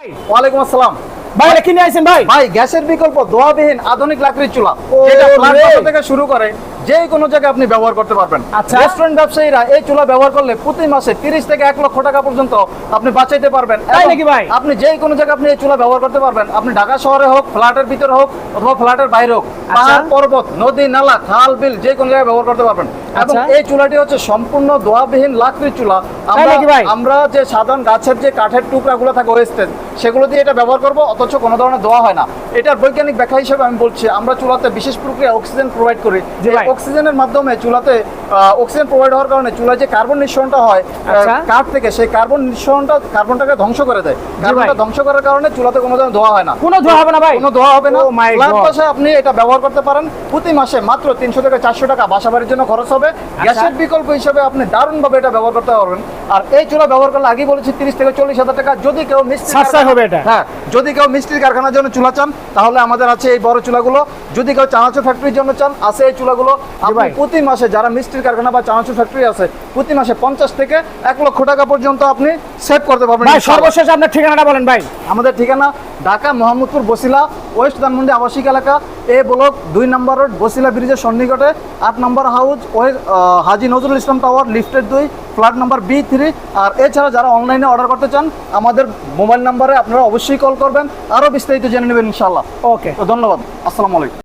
ওয়ালাইকুম আসসালাম। ভাই কিনে আইছেন ভাই? ভাই গ্যাসের বিকল্প দোয়াবিহীন আধুনিক লাকড়ির চুলা। যেটা। থেকে শুরু করে যে কোনো জায়গায় আপনি ব্যবহার করতে পারবেন আচ্ছা। রেস্টুরেন্ট ব্যবসায়ীরা এই চুলা ব্যবহার করলে প্রতি মাসে 30 থেকে এক লক্ষ টাকা পর্যন্ত আপনি বাঁচাইতে পারবেন তাই নাকি ভাই? আপনি যে কোনো জায়গায় আপনি এই চুলা ব্যবহার করতে পারবেন আপনি ঢাকা শহরে হোক ফ্ল্যাটের ভিতরে হোক অথবা ফ্ল্যাটের বাইরে হোক আচ্ছা। পাহাড় পর্বত নদী নালা খাল বিল যে কোনো জায়গায় ব্যবহার করতে পারবেন এবং আচ্ছা। এই চুলাটি হচ্ছে সম্পূর্ণ দোয়াবিহীন লাকড়ির চুলা আমরা যে সাধারণ গাছের যে কাঠের টুকরাগুলো থাকে ওয়েস্টেজ সেগুলো দিয়ে এটা ব্যবহার করব অথচ কোনো ধরনের দোয়া হয় না এটার বৈজ্ঞানিক ব্যাখ্যা হিসেবে আমি বলছি আমরা চুলাতে বিশেষ প্রক্রিয়া অক্সিজেন প্রোভাইড করি। অক্সিজেনের মাধ্যমে চুলাতে অক্সিজেন প্রোভাইড হওয়ার কারণে চুলায় যে কার্বন নিঃসরণটা হয় আচ্ছা। কাঠ থেকে সেই কার্বন নিঃসরণটা কার্বনটাকে ধ্বংস করে দেয়। কার্বনটা ধ্বংস করার কারণে চুলাতে কোনো ধরনের ধোয়া হয় না। কোনো ধোয়া হবে না ভাই। কোনো ধোয়া হবে না। Oh ফ্ল্যাট বাসায় আপনি এটা ব্যবহার করতে পারেন। প্রতি মাসে মাত্র তিনশো থেকে চারশো টাকা বাসা বাড়ির জন্য খরচ হবে। আচ্ছা। গ্যাসের বিকল্প হিসেবে আপনি দারুণভাবে এটা ব্যবহার করতে পারবেন। আর এই চুলা ব্যবহার করলে আগেই বলেছি তিরিশ থেকে চল্লিশ হাজার টাকা। যদি কেউ মিস্ত্রি সাশ্রয় হবে এটা। হ্যাঁ যদি কেউ মিস্ত্রির কারখানার জন্য চুলা চান তাহলে আমাদের আছে এই বড় চুলাগুলো। যদি কেউ চানাচুর ফ্যাক্টরির জন্য চান আছে এই চুলাগুলো। আপনি প্রতি মাসে যারা মিষ্টির কারখানা বা চানাচুর ফ্যাক্টরি আছে প্রতি মাসে পঞ্চাশ থেকে এক লক্ষ টাকা পর্যন্ত আপনি সেভ করতে পারবেন ভাই সর্বশেষ আপনার ঠিকানাটা বলেন ভাই। আমাদের ঠিকানা ঢাকা মোহাম্মদপুর বসিলা ওয়েস্ট ধানমন্ডি আবাসিক এলাকা এ ব্লক দুই নম্বর রোড বসিলা ব্রিজের সন্নিকটে আট নম্বর হাউস হাজি নজরুল ইসলাম টাওয়ার লিফটের দুই ফ্ল্যাট নাম্বার বি থ্রি। আর এছাড়া যারা অনলাইনে অর্ডার করতে চান আমাদের মোবাইল নাম্বারে আপনারা অবশ্যই কল করবেন। আরও বিস্তারিত জেনে নেবেন ইনশাল্লাহ ওকে তো ধন্যবাদ। আসসালামু আলাইকুম।